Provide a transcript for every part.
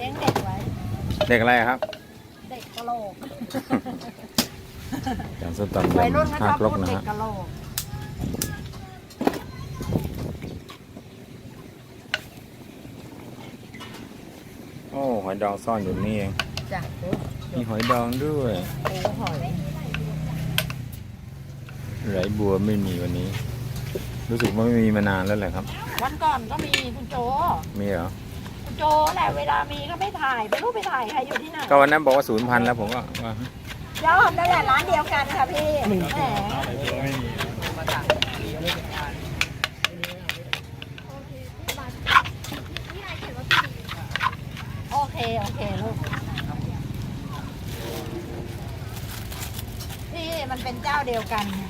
เลี้ยงเด็กไว้ เด็กอะไรครับ เด็กกะโหลกอย่างส้มตำวัยรุ่นยำเขาชห้าอบครกพูดนะเด็กฮะกะโหลกโอ้หอยดองซ่อนอยู่นี่เองจ้ะมีหอยดองด้วยปูหอยไหลบัวไม่มีวันนี้ รู้สึกว่าไม่มีมานานแล้วแหละครับ วันก่อนก็มีคุณโจมีเหรอคุณ โจแหละเวลามีก็ไม่ถ่ายไม่รู้ไปถ่ายใครอยู่ที่ไหนก็วันนั้นบอกว่าศูนย์พันแล้วผมก็ว่ายอมนั่นแหละร้านเดียวกันค่ะพี่แหมโอเคโอเคลูกพี่มันเป็นเจ้าเดียวกันส้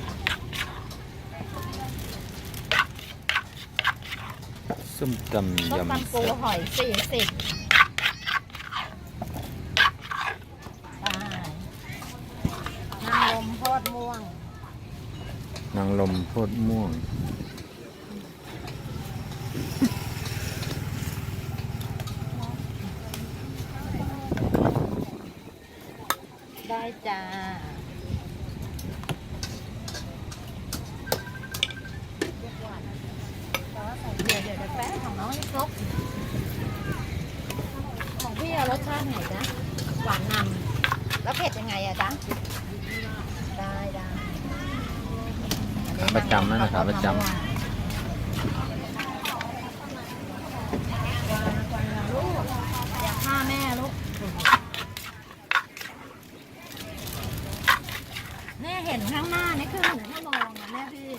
มตำต้มยำตำปูหอยสี่สิบนางลมโพดม่วงนางลมโพดม่วง ได้จ้า เดี๋ยวเดี๋ยวเดี๋ยวแป๊บของน้องนี่ครบของพี่อารสชาติไหนจ๊ะหวานนำแล้วเผ็ดยังไงอะจ๊ะได้ได้อันนี้ประจำนะนะครับประจำวางลูกอย่าฆ่าแม่ลูก แม่เห็นข้างหน้านี่คือหนึ่งชั่วโมงนะแม่พี่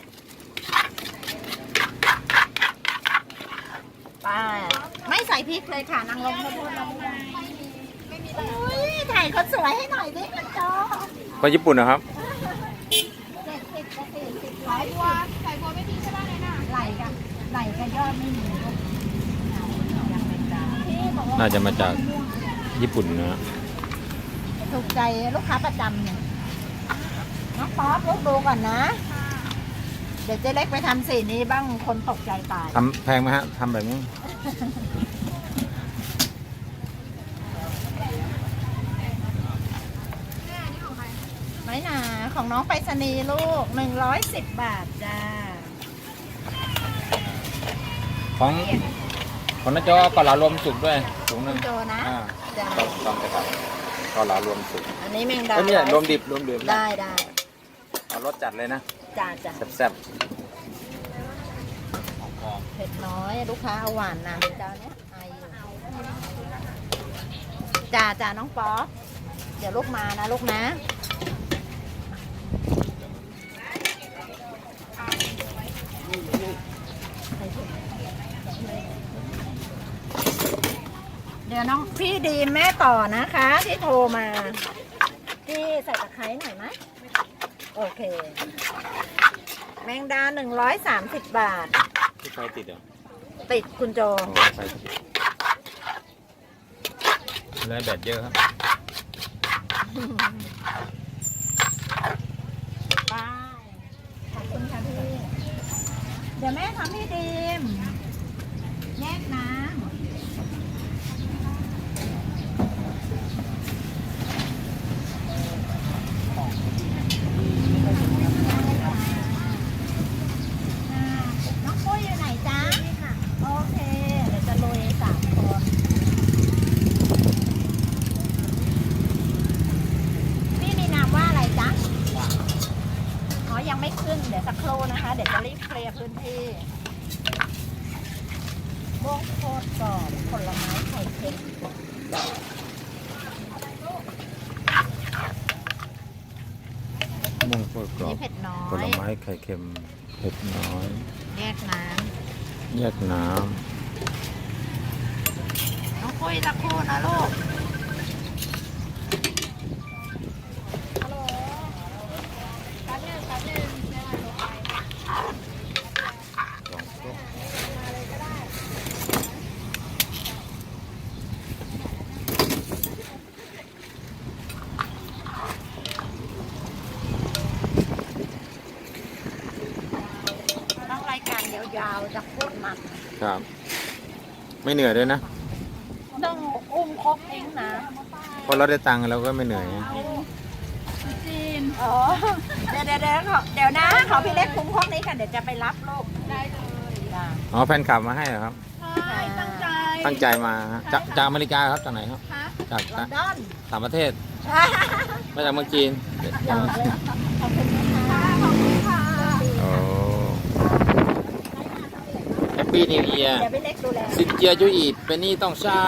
ป้าไม่ใส่พริ กเลยค่ะนางลมเขาพูดเราไม่ได้อุ้ยถ่ายคนสวยให้หน่อยดิคุณจอคนญี่ปุ่นนะครับ เจ็ดสิบกับสี่สิบร้อยบัวใส่บัวไม่ทิ้งใช่ไหมเลยนะไหลกันไหลกันยอดไม่มีลูกยังไม่จ้าพี่บอกว่าน่าจะมาจากญี่ปุ่นนะฮะถูกใจลูกค้าประจำเนี่ยน้องป๊อปลูกดูก่อนนะ เดี๋ยวเจ๊เล็กไปทำสีนี้บ้างคนตกใจตาย ทำแพงไหมฮะ ทำแบบนี้ ไม่หนา ของน้องไปรษณีย์ลูกหนึ่งร้อยสิบบาทจ้า ของของน้าจอเกาเหลารวมสุกด้วยถุงหนึ่คุงณโจนะอ่าจ้าต้องต้องไปครับเกาเหลารวมสุกอันนี้แมงดาเอ้ยไม่ใช่รวมดิบรวมดิบนะได้ได้เอารสจัดเลยนะจ้าจ้าแซ่บเผ็ดน้อย ลูกค้าเอาหวานนะเจ้าเนี้ยไออยู่จ้าจ้าน้องป๊อปเดี๋ยวลูกมานะลูกนะ เดี๋ยวน้องพี่ดีมแม่ต่อนะคะ ที่โทรมาพี่ใส่ตะไคร้หน่อยไหมโอเค แมงดาหนึ่งร้อยสามสิบบาทๆที่ไฟติดเหรอติดคุณโจโอ้ไฟติดแล้วแดดเยอะครับไปขอบคุณค่ะพี่ เดี๋ยวแม่ทำให้ดีมแยกน้ำอ่าน้องปุ้ยอยู่ไหนจ๊ะโอเค เดี๋ยวจะโรยสามคน พี่มีนามว่าอะไรจ๊ะ อ๋อ ยังไม่ขึ้น เดี๋ยวสัก ครู่นะคะ เดี๋ยวจะรีบเคลียร์พื้นที่โบกโคตรกรอบผลไม้ไข่เค็มม่วงโคตรกรอนี่บเผ็ดน้อผลย ไม้ไข่เค็มเผ็ดน้อย แยกน้แยกน้ำน้องปุ้ยสักครู่นะลูก ฮัลโหลแป๊บนึงแป๊บนึงเดี๋ยวเราไปำ ต้องรายการยาวๆจะพูดมัน ครับ ไม่เหนื่อยด้วยนะ ต้องอุ้มครกเองนะพอเราได้ตังค์เราก็ไม่เหนื่อยนะจีนอ๋อเดี๋ยวเดี๋ยวเดี๋ยวขอเดี๋ยวนะขอพี่เล็กคุ้มครกนี้ค่ะเดี๋ยวจะไปรับลูกได้เลยจ้าอ๋อแฟนคลับมาให้เหรอครับ ใช่ตั้งใจตั้งใจมาฮะจากจากอเมริกาครับจากไหนครับคะจากลอนดอนต่างประเทศมาจากเมืองจีนหยอกเลยขอบคุณน ปปี้นิวเยียร์เดี๋ยวพี่เล็กดูแลสินเจียจุอีดเป็นหนี่ต้องใช้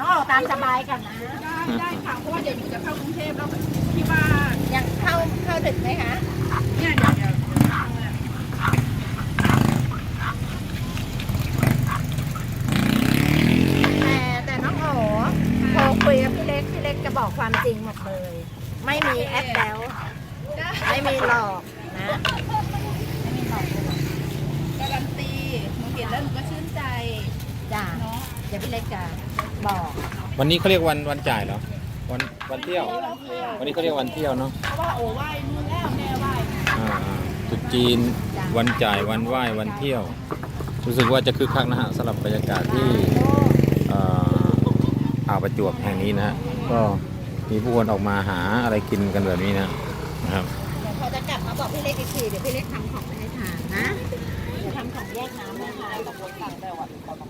น้องออกตามสบายกันนะได้ได้ค่ะเพราะว่าเดี๋ยวหนูจะเข้ากรุงเทพแล้วที่บ้านยังเข้าเข้าถึงไหมคะเนี่ยเดี๋ยวเดี๋ยวแต่แต่น้องโอ๋พอคุยกับพี่เล็กพี่เล็กจะบอกความจริงหมดเลย ไม่มีแอปแล้วได้ไม่มีหลอกนะ การันตีหนูเห็นแล้วหนูก็ชื่นใจ จ้า เนาะ เดี๋ยวพี่เล็ก จะบอกวันนี้เขาเรียกวันวันจ่ายเหรอวันวันเที่ยว วันนี้เขาเรียกวันเที่ยวเนาะเพราะว่าโอ้ไหว้นู่นแล้วแม่ไหว้อ่าๆตรุษจีนวันจ่ายวันไหว้วันเที่ยว รู้สึกว่าจะคึกคักนะฮะสำหรับบรรยากาศที่เอ่ออ่าวประจวบแห่งนี้นะฮะก็มีผู้คนออกมาหาอะไรกินกันแบบนี้นะนะครับเดี๋ยวพอจะกลับมาบอกพี่เล็กอีกทีเดี๋ยวพี่เล็กทำของไปให้ทานนะเดี๋ยวทำของแยกน้ำให้ทาน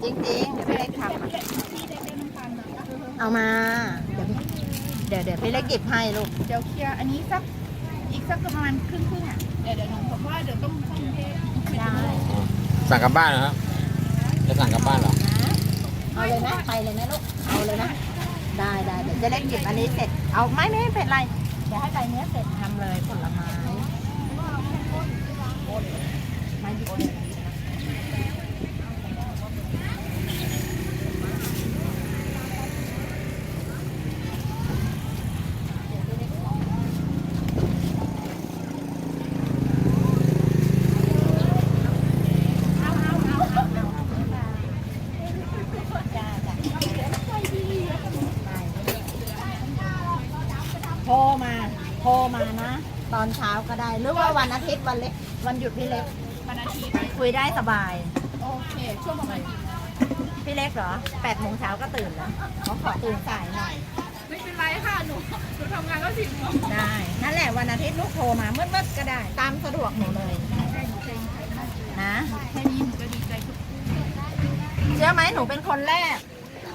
จริงๆเดี๋ยวพี่เล็กทำอะเอามาเดี๋ยวพี่เดี๋ยวเดี๋ยวพี่เล็กหยิบให้ลูก เดี๋ยวเคลียร์อันนี้สักอีกสักประมาณครึ่งครึ่งๆอะ เดี๋ยวเดี๋ยวหนูบอกว่าเดี๋ยวต้องเข้ากรุงเทพได้สั่งกลับบ้านเหรอครับ จะสั่งกลับบ้านเหรอนะเอาเลยนะไปเลยนะลูก เอาเลยนะ ได้ได้เดี๋ยวเจะเล็กหยิบอันนี้เสร็จ เอาไม่ไม่เป็นไร เดี๋ยวให้ใบเนี้ยเสร็จทำเลยผลไม้มาหยิบเลยจ้าจ้าโทรมา โทรมานะ ตอนเช้าก็ได้ หรือ ว่าวันอาทิตย์วันเล็กวันหยุดพี่เล็ก วันอาทิตย์คุยได้สบาย โอเค ช่วงประมาณกี่พี่เล็กเหรอแปดโมงเช้าก็ตื่นแล้วเขาขอตื่นสายหน่อย ไม่เป็นไรค่ะ หนู หนูทำงานก็สิบโมงได้ นั่นแหละวันอาทิตย์ลูกโทรมามืดๆก็ได้ ตามสะดวกหนูเลยใช่หนูเซ็งใจมากนะแค่นี้หนูก็ดีใจทุกเชื่อไหมหนูเป็นคนแรก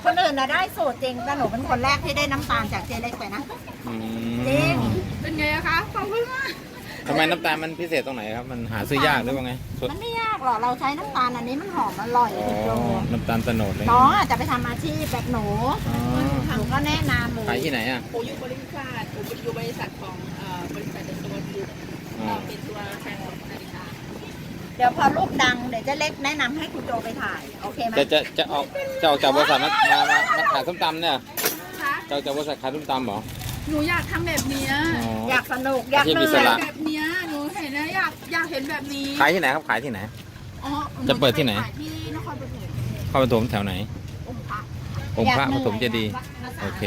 คนอื่นนะได้สูตรจริงแต่หนูเป็นคนแรกที่ได้น้ำตาลจากเจเล็กไปนะ อืจริงมเป็นไงอะคะ ขอบคุณมาก ทำไมน้ำตาลมันพิเศษตรงไหนครับ มันหาซื้อยากหรือว่าไงส่วนมันไม่ยากหรอก เราใช้น้ำตาลอันนี้มันหอมอร่อยอ๋อผิดโลน้ำตาลตะโนดเลยน้องอาจจะไปทำอาชีพแบบหนูอ๋อหนูก็แนะนำเลขายยที่ไหนอะโออยู่บริษัทโออยู่บริษัทของเอ่อบริษัทเป็นตัวบุกอ๋อเป็นตัวแทนของนาฬิกาเดี๋ยวพอลูกดังเดี๋ยวเจเล็กแนะนำให้คุณโจไปถ่าย โอเคไหมจะจะจะออกจะออกจากบริษัทมามามามาขายส้มตำเนี่ยคะจะออกจากบริษัทขายส้มตำเหรอ หนูอยากทำแบบเนี้ยอ๋ออยากสนุกอยากอาชีพเหอินื่สอยระแบบเนี้ยหนูเห็นแล้วอยากอยากเห็นแบบนี้ขายที่ไหนครับขายที่ไหน อ๋อหนูจะเปิดที่ไหน ขายที่นครปฐมเข้าปฐมแถวไหนองค์พระองค์พระปฐมเจดีย์โอเค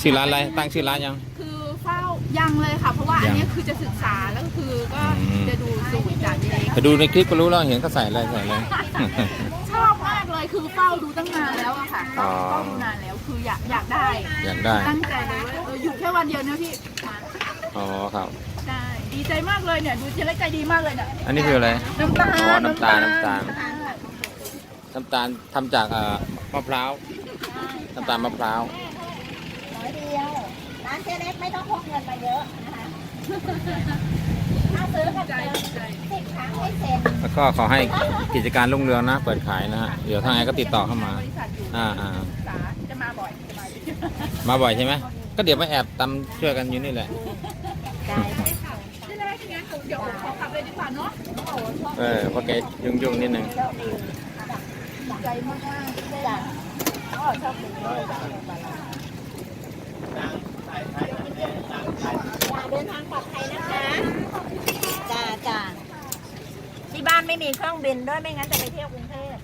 ชื่อร้านอะไรตั้งชื่อร้านยัง คือเฝ้ายังเลยค่ะ เพราะว่าอันเนี้ยคือจะศึกษาแล้วก็คือก็อืม จะดูสูตรจากเล็กไปดูในคลิปก็รู้แล้วเห็นเขาใส่อะไรใส่อะไร ชอบมากเลยคือเฝ้าดูตั้งนานแล้วอะค่ะอ๋อ เฝ้าดูนานแล้ว คืออยากอยากได้ อยากได้ ตั้งใจเลยว่าเอออยู่แค่วันเดียวนะพี่มาอ๋อครับ ได้ดีใจมากเลยเนี่ยดูเจเล็กใจดีมากเลยเนี่ยอันนี้คืออะไร น้ำตาลอ๋อน้ำตาลน้ำตาล น้ำตาลทำจากเอ่อมะพร้าว น้ำตาลมะพร้าวน้อยเดียวร้านเจเล็กไม่ต้องพกเงินมาเยอะนะคะถ้าซื้อกันใจเกินดีใจสิบครั้งให้เซ็นแล้วก็ขอให้กิจการรุ่งเรืองนะ เปิดขายนะฮะ เดี๋ยวทางไงก็ติดต่อเข้ามา บริษัทอยู่อ่าอ่า ศึกษาจะ มาบ่อยจะมาบ่อยมาบ่อยใช่ไหมก็เดี๋ยวมาแอบตำช่วยกันอยู่นี่แหละ ได้ค่ะเจเล็กงั้นเดี๋ยวผมขอกลับเลยดีกว่าเนาะเออเพราะแกยุ่งๆนิดนึงโชคดีดีใจมากมากจ้ะอ๋อโชคดีจ้าเดินทางปลอดภัยนะคะจ้าจ้าที่บ้านไม่มีเครื่องบินด้วยไม่งั้นจะไปเที่ยวกรุงเทพ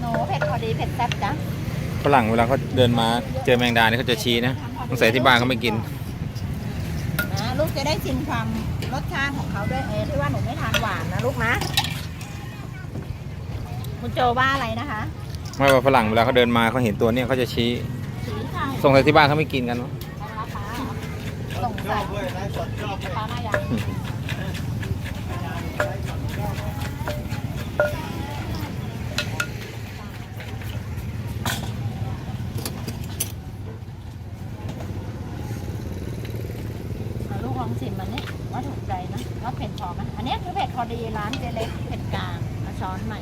หนูเผ็ดพอดีเผ็ดแซ่บจ้ะฝรั่งเวลาเขาเดินมาเจอแมงดาเนี่ยเขาจะชี้นะสงสัยที่บ้านเขาไม่กินนะลูกจะได้ชิมความรสชาติของเขาด้วยเออที่ว่าหนูไม่ทานหวานนะลูกนะ คุณโจว่าอะไรนะคะไม่ว่าฝรั่งเวลาเขาเดินมาเขาเห็นตัวเนี้ยเขาจะชี้สีไข่ส่งใส่ที่บ้านเขาไม่กินกันเนาะส่งใส่ปลาหน้ายางเอา ลูกลองชิมมันนี่ว่าถูกใจไหมว่าเผ็ดพอไหมอันนี้คือเผ็ดพอดีร้านเจเล็กเผ็ดกลางเอาช้อนใหม่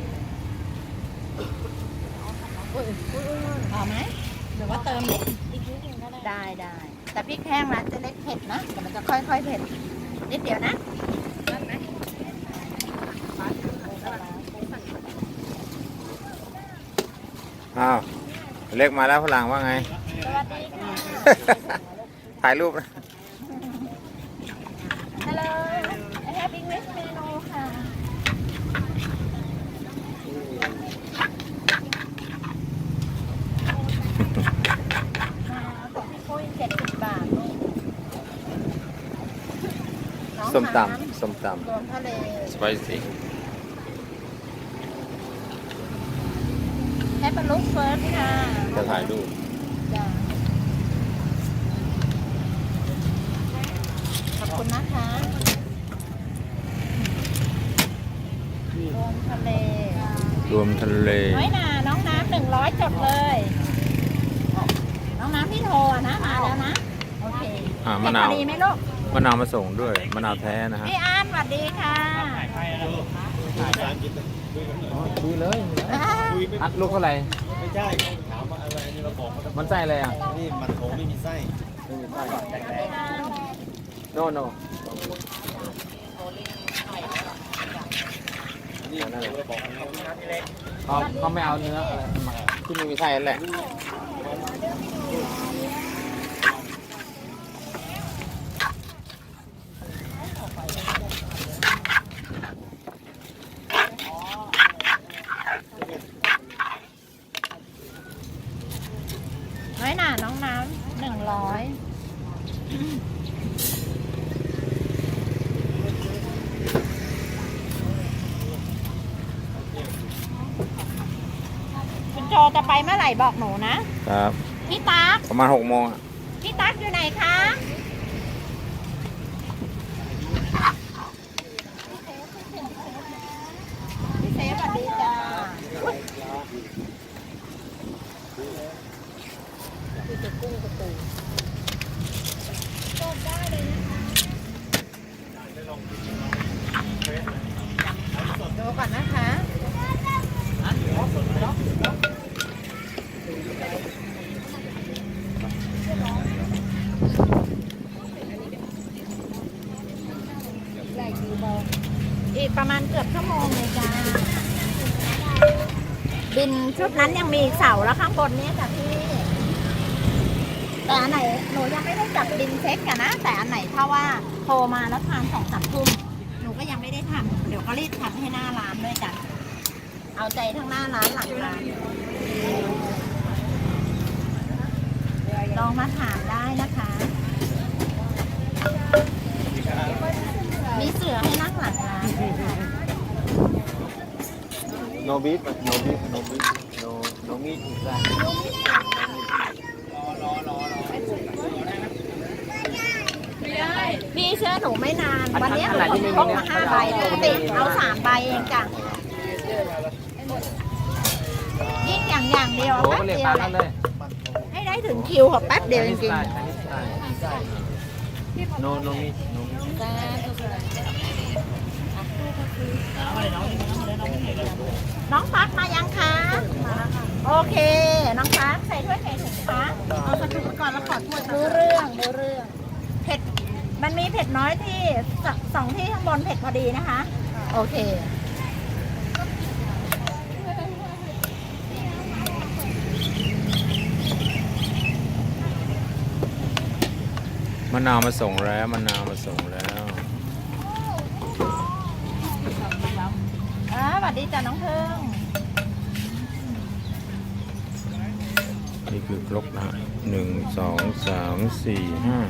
อุ๊ยอุ๊ยอุ๊ยพอไหมหรือว่าเติมนิดอีกนิดนึงก็ได้ได้ได้แต่พริกแห้งร้านเจเล็กเผ็ดนะแต่มันจะค่อยๆเผ็ดนิดเดียวนะ อ้าวเล็กมาแล้วฝรั่งว่าไง สวัสดีค่ะถ่ายรูปนะ ฮัลโหล I have English menu ค่ะมาของพี่ปุ้ยเจ็ดสิบบาทน้องส้มน้ตำส้มตรวมทะเลำ สไปซี่แฮปปี้ลุกเฟิร์สค่ะจะถ่ายรูปจ้ะขอบคุณนะคะรวมทะเลรวมทะเล น้อยหนาน้องน้ำหนึ่งร้อยจดเลย น้องน้ำที่โทรอะนะมาแล้วนะ โอเคอ่ามะนาว เก็บพอดีไหมลูกมะนาวมาส่งด้วยมะนาวแท้นะฮะพี่อาร์ตสวัสดีค่ะ คุยเลย อ่า อัดลูกเท่าไหร่ ไม่ใช่ถามว่าอะไรนี่เราบอกเขามันไส้อะไรอะ นี่มันโถไม่มีไส้โนโนนี่เราบอกเขาที่เล็กเขาเขาไม่เอาเนื้ออะไรมาที่ไม่มีไส้นั่นแหละ น้อยหนาน้องน้ำหนึ่งร้อยคุณโจจะไปเมื่อไหร่บอกหนูนะ ครับ พี่ตั๊กประมาณหกโมงอะพี่ตั๊กอยู่ไหนคะ พี่เซฟสวัสดีจ้าคือจะกุ้งกระตูดูก่อนนะคะ อีกประมาณเกือบชั่วโมงเลยจ้า บินีเสาแล้วข้างบนนี้จ้ะพี่ แต่อันไหนหนูยังไม่ได้จับบินเช็คอะนนะ แต่อันไหนถ้าว่าโทรมาแล้วทานสองสามทุ่มหนูก็ยังไม่ได้ทำเดี๋ยวก็รีบทำให้หน้าร้านด้วยจ้ะเอาใจทั้งหน้าร้านหลังร้านลองมาถามได้นะคะ มีเสือให้นั่งหลังร้านด้วยค่ะโนบีฟโนบีฟโนบีฟโนโนมีดใส่พี่เชื่อหนูไม่นาน วันนี้หนูพกมาห้าใบปกติเอาสามใบเองจ้ะยิ่งอย่างอย่างเดียวโอ้แป๊บก็เรียกเดียตาวมนั้นเลยให้ได้ถึงคิวค่ะแป๊บเดียวจริง โนโนมีโนมีๆน้องฟักมายังคะ โอเค น้องฟักใส่ถ้วยใส่ถุงคะเอาใส่ถุงก่อนแล้วขอถ้วยรู้เรื่องรู้เรื่อง เผ็ด มันมีเผ็ดน้อยที่สสองที่ข้างบนเผ็ดพอดีนะคะ โอเคะนาวมาส่งแล้วมะนาวมาส่งแล้วอ่าสวัสดีจ้ะน้องเพิ่งนี่คือครกนะฮะหนึ่งสองสามสี่ห้า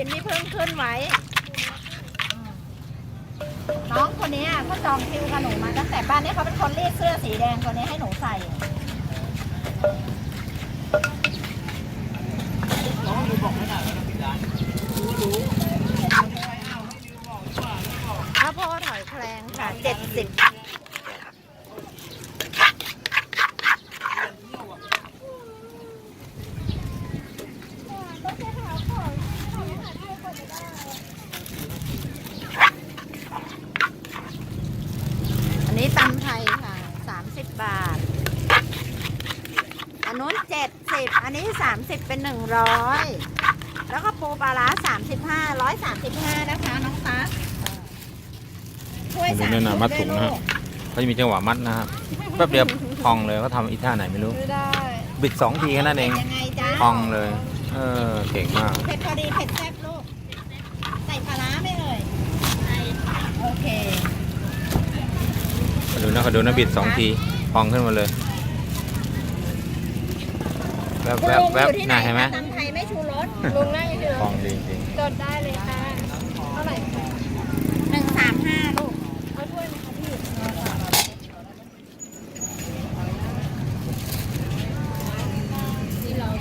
ขึ้นไว้ น้องคนนี้เขาจองคิวกับหนูมาตั้งแต่บ้านนี้เขาเป็นคนรีดเสื้อสีแดงตัวนี้ให้หนูใส่ ข้าวโพดหอยแครงค่ะเจ็ดสิบอันนี้ตำไทยค่ะสามสิบบาท อันนู้นเจ็ด สิบอันนี้สามสิบเป็นหนึ่งร้อยแล้วก็ปูปลาร้าสามสิบห้าร้อยสามสิบห้านะคะน้องตั๊กช่วยดูสามเนี่ยนะมัดถุงนะฮะลูกเขาจะมีจังหวะมัดนะครับแป๊บเดียวพองเลยเขาทำอีท่าไหนไม่รู้ ไม่ได้บิดสองทีแค่นั้นเองยังไงจ๊ะพองเลย เออเก่งมาก เผ็ดพอดีเผ็ดแซ่บลูก ใส่ปลาร้าไหม่เอ่ยใส่โอเคเขาดูนะเขาดูนะบิดสองที พองขึ้นมาเลยแว บคุณแวบลุงแวบอยู่ที่ไหนน่าเห็นไหมคะตำไทยไม่ชูรสลุงนั่งอยู่พองดีจริงจดได้เลยค่ะเท่าไหร่คะหนึ่งสามห้าลูกเอาถ้วยไหมคะพี่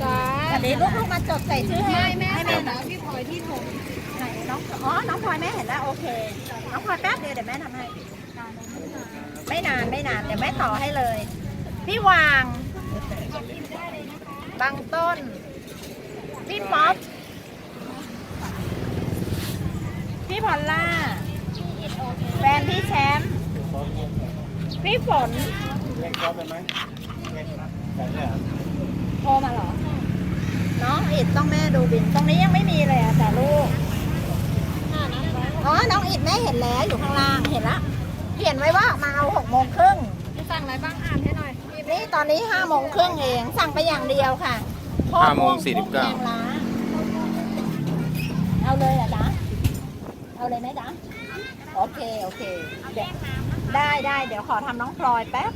จ้าแต่เดี๋ยวลูกๆมาจดใส่ชื่อให้ไม่แม่ให้ใส่แม่นะพี่พลอยที่ถงไหนน้องอ๋อน้องพลอยแม่เห็นแล้วโอเค น้องพลอยแป๊บเดียวเดี๋ยวแม่ทำให้ ไม่นานไม่นานเดี๋ยวแม่ต่อให้เลย พี่วาง บางต้น พี่ป๊อป พี่พอลล่า แฟนพี่แชมป์พี่ฝนเล็กชอบเป็นไหมเล็กแต่เนี่ยโทรมาเหรอ น้องอิดต้องแม่ดูบิน ตรงนี้ยังไม่มีเลยอะแต่ลูก อ๋อ น้องอิดแม่เห็นแล้วอยู่ข้างล่าง เห็นละเขียนไว้ว่ามาเอาหกโมงครึ่งพี่สั่งอะไรบ้างอ่านให้หน่อย นี่ตอนนี้ห้าโมงครึ่งเอง สั่งไปอย่างเดียวค่ะห้าโมงสี่สิบเก้าแกงล้เอาเลยเหรอะจ๊ะเอาเลยไหมจ๊ะโอเค โอเคเดี๋ยวได้ได้เดี๋ยวขอทำน้องพลอยแป๊บ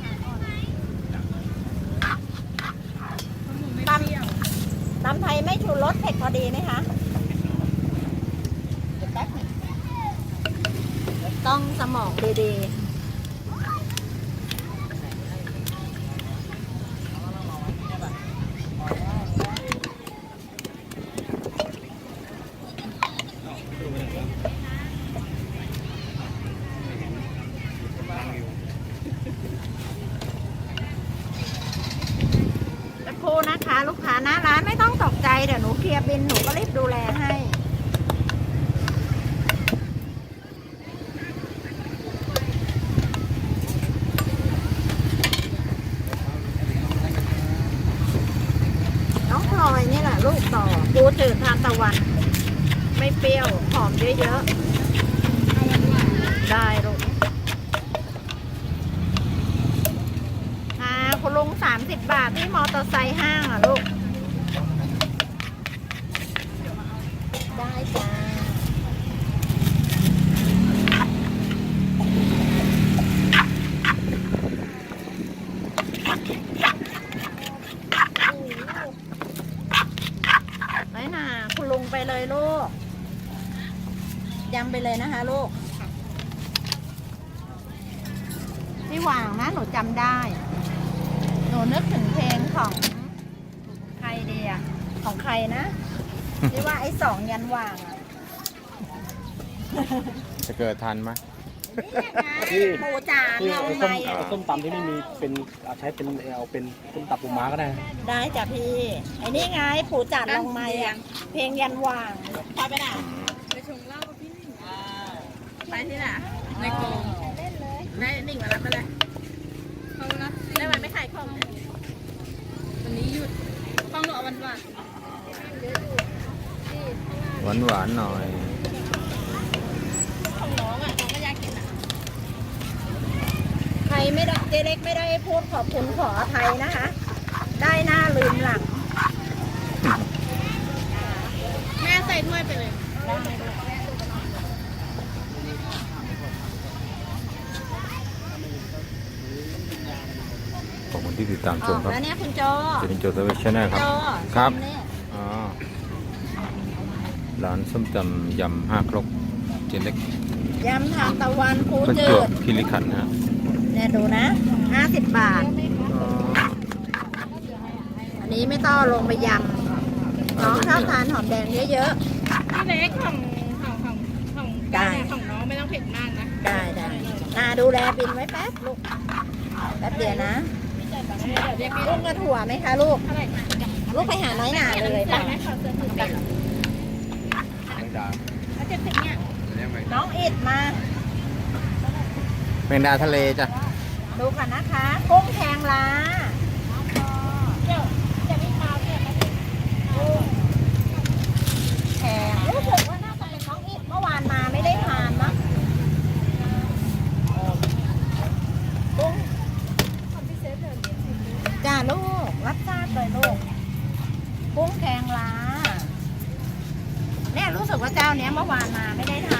ตำตำไทยไม่ชูรสเผ็ดพอดีไหมคะเดี๋ยวแป๊บหนึงต้องสมองดีๆ สักครู่นะคะ ลูกค้าหน้าร้านไม่ต้องตกใจ เดี๋ยวหนูเคลียร์บินหนูก็รีบดูแลให้ น้องพลอยนี่แหละลูกต่อปูจืดทานตะวัน ไม่เปรี้ยว หอมเยอะๆ ได้ลูก อ่าคุณลุ งสามสิบบาทที่มอเตอร์ไซค์ห้างอะลูก ได้จ้า ไว้น่ะคุณลุงไปเลยลูกยำไปเลยนะคะลูก พี่หว่างนะหนูจำได้ หนูนึกถึงเพลงของใครดีอะของใครนะ ที่ว่าไอ้สองยันห ว่างอะจะเกิดทันไหมนี่ไงปูจานที่เราไอ้ไหส้มมไอ้ส้มตำที่ไม่มีเป็นเอาใช้เป็นเอาเป็นส้มตับปูม้าก็ได้ได้จ้ะพี่ ไอ้นี่ไงปูจานลงไม้อะเพลงยันหว่างพอไปไหนไปชงเหล้ากับพี่หนิงไปที่ไหนในกองได้หนิงมารับไปเลยเขารับได้วันไม่ขายของวันนี้หยุดฟังหนูเอาวันวัน หวานหวานๆหน่อยของน้องอะน้องก็อยากกินอะใครไม่ได้เจเล็กไม่ได้พูดขอบคุณขออภัยนะคะ ได้หน้าลืมหลังแม่ใส่ถ้วยไปเลยขอบคุณที่ติดตามชอมอกครับแล้วเนี่ยคุณโจจะเป็นโจทย์เวชแนลครับโจครับชิมนี่อ๋อ ร้านส้มตำยำห้าครกเจเล็กยำทานตะวันปูประจืจวบดคีรีขันธ์นะฮะเนี่ยดูนะห้าสิบบาท อันนี้ไม่ต้องลงไปยำน้องชอบทานหอมแดงเยอะ พี่เล็กของของของของได้ของน้องไม่ต้องเผ็ดมากนะๆ ได้ได้นาดูแลบินไว้แป๊บลูก แป๊บเดียวนะเรียกพี่ลูกกระถั่วไหมคะลูก เท่าไหร่ลูกไปหาน้อยหนาเลยจ่าป่ะยไหมขอเสื้อผืนเดียว แล้วเจ็ดสิบเนี่ยน้องอิดมา แมงดาทะเลจ้ะดูกันนะคะกุ้งแทงลาเดี๋ยวจะไม่มาเนี่ยนะแทงรู้สึกว่าน่าจะเป็นน้องอิดเมื่อวานมาไม่ได้ทานนะกุ้งจ้าลูก รับทราบเลยลูก กุ้งแทงลาเนี่ยรู้ สึกว่าเจ้าเนี้ยเมื่อวานมาไม่ได้ท